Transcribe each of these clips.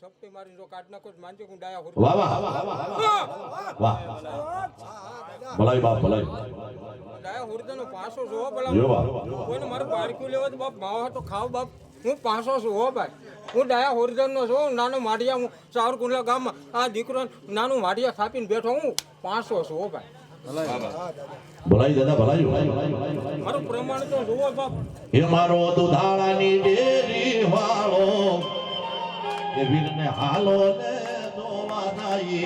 સપટી મારી જો કાઢ નાખો માનજો હું ડાયા હુરદન વાહ વાહ વાહ વાહ વાહ ભલાઈ બાપ ભલાઈ ડાયા હુરદન પાસો જો ભલા કોઈને મારું બારક્યું લેવો તો બાપ માવા તો ખાવ બાપ હું પાંચસો છું હો ભાઈ હું ડાયા હોરજન નો છું નાનો માઢિયા હું સાવરકુંડલા ગામમાં આ દીકરો નાનું માઢિયા થાપીને બેઠો હું પાંચસો છું હો ભાઈ ભલાઈ દાદા ભલાઈ મારું પ્રમાણ તો જુઓ બાપ એ મારો દુધાળાની ડેરી વાળો ಎವಿರನೆ ಹಾಲೋಲೆ ನೋವಾದಾಯಿ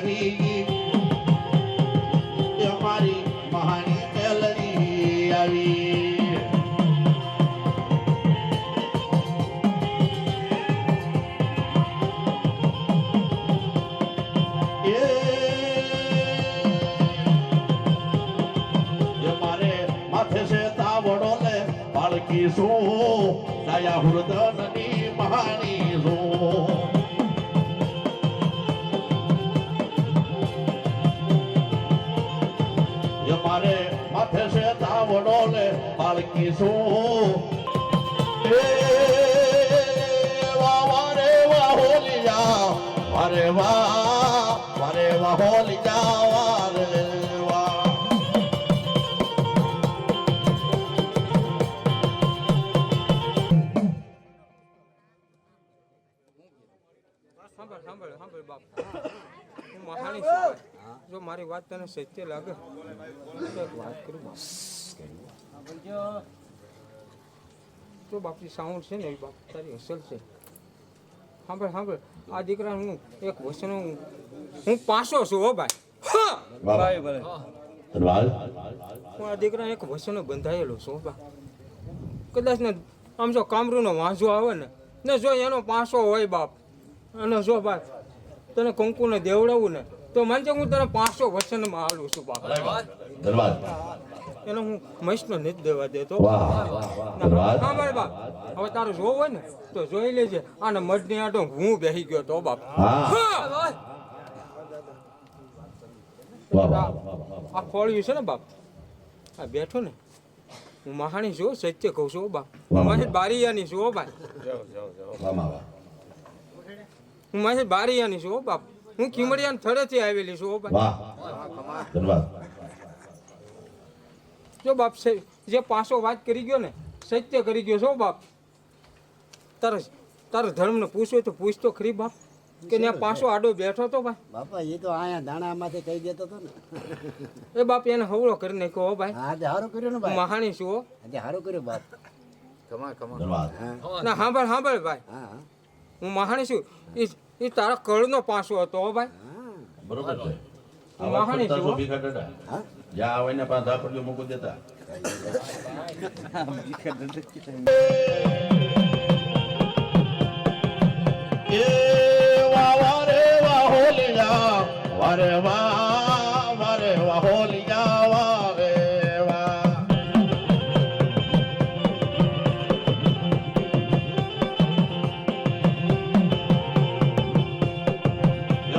આવી. અમારી મહાની ચલરી આવી. બાળકી શું દયા હૃદયની મહાની શું? શું વાહ વારે વાહ હોલી વાહ વારે વાહ વારે સાંભળ જો મારી વાત તને સત્ય લાગે વાત કરું જો બાપજી સાઉન્ડ છે ને એ બાપ તારી અસલ છે. સાંભળ સાંભળ. આ દીકરા હું એક વસનો હું પાછો છું હો ભાઈ. હા! આ દીકરા એક વસનો બંધાયેલો છું હો બા કદાચ ને આમ જો કામરૂનો વાંઝો આવે ને ને જો એનો પાસો હોય બાપ. અને જો બાપ તને કંકુને દેવડાવું ને તો માનજે હું તને પાંચસો વચનમાં હાલું છું બાપ. ધન્યવાદ એને હું મહીશનો નથી દેવા દેતો. વાહ વાહ વાહ ધન્યવાદ હા મારે બાપ. હવે તારું જોવું હોય ને તો જોઈ લેજે. આને મઢની આટો હું બેસી ગયો તો બાપ. હા. હા! વાહ વાહ વાહ આ ખોળ્યું છે ને બાપ? આ બેઠો ને. હું મહાણી છું સત્ય કહું છું બાપ. હું મારી બારીયાની છું વાહ હું મારે બારીયાની છું હો બાપ. હું કિમડિયાન થડેથી આવેલી છું હો ભાઈ ધન્યવાદ. જો બાપ જે પાસો વાત કરી ગયો ને સત્ય કરી ગયો છો બાપ. તારે તારે ધર્મને પૂછ્યો તો પૂછતો ખરી બાપ. કે ત્યાં પાસો આડો બેઠો તો ભાઈ. બાપા એ તો અહીંયા દાણામાંથી કહી દેતો તો ને. એ બાપ એને હવળો કરી નાખ્યો હો ભાઈ. આજે હારો કર્યો ને ભાઈ. મહાણી શું આજે સારું કર્યો બાપ. ધન્યવાદ. ના હાંભળ હાંભળ ભાઈ. હા હા. હું મહાણી છું. એ એ તારા કળનો પાસો હતો હો ભાઈ. હા. બરોબર છે. મહાણી છું જ્યાં હોય ને પાછા ઝાપડીઓ મૂકી દેતા. વારે વાહ વારે વાહ હોલિયા વારે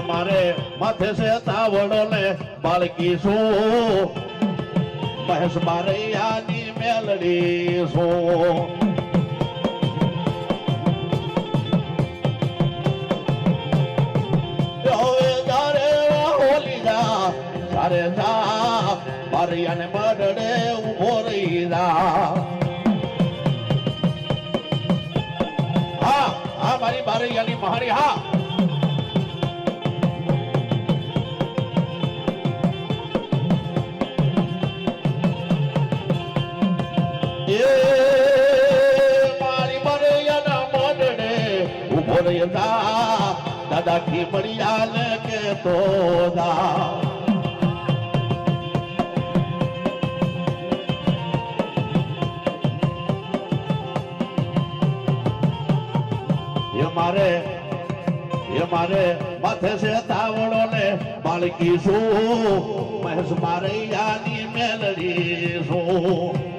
મારે માથે છે તાવડો બાળકી શું મહેશ મારૈયાની મેલડી હોલી જા તારે મારિયાને બડડે ઊભો રહી જા. હા હા, મારી મારિયાની મહારી હા. ઊભો દાદા મળ્યા કે તો એ મારે એ મારે માથે છે તાવડો ને બાળકી શું મહેશ મારે યાની મેલડી શું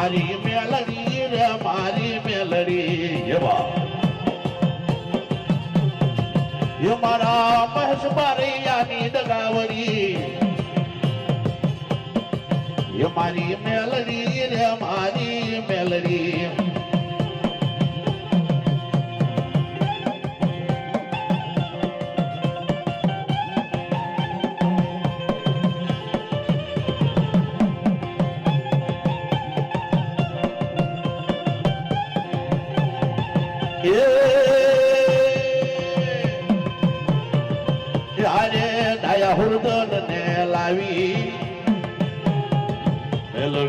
મારી મેલડી રે, મારી મેલડી એવા એ મારા મહેશ બારૈયાની ડગાવડી. એ મારી મેલડી રે, મારી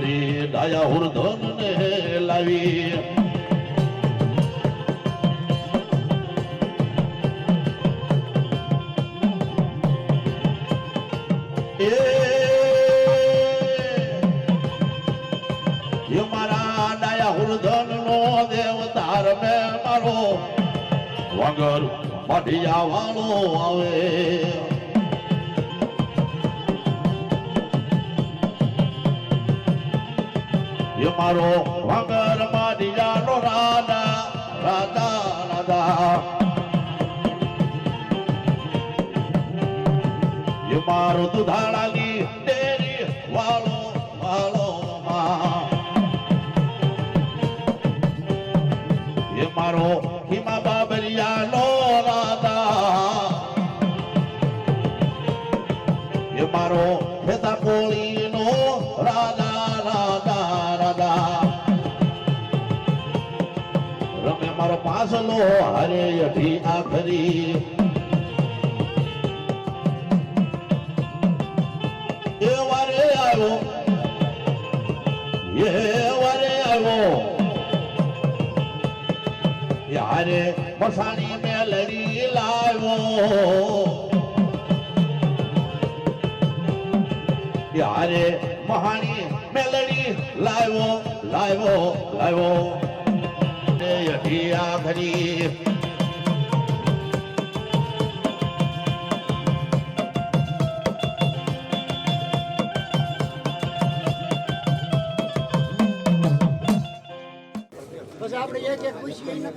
મેલડી ડાયા હુરદન ને લાવી. મારા ડાયા હુરદન નો મે મારો વગર મઢિયા વાળો આવે. એ મારો વગર મઢિયા નો રાજા રાજા રાજા એ મારો દુધાળાની ડેરી વાળો વાળો એ મારો હિમા બાબરિયાનો રાધા એ મારો હેતા કોળી નો રાધા રાધા મારો પાસલો હરે અઢી આખરી. એ વારે આવ્યો. એ વારે આવ્યો. યારે મસાણી મેલડી લાવ્યો. યારે મહાણી મેલડી લાવ્યો લાવ્યો લાવ્યો. એ અઢિયા ઘરી પછી આપણે એક એક પૂછીએ એને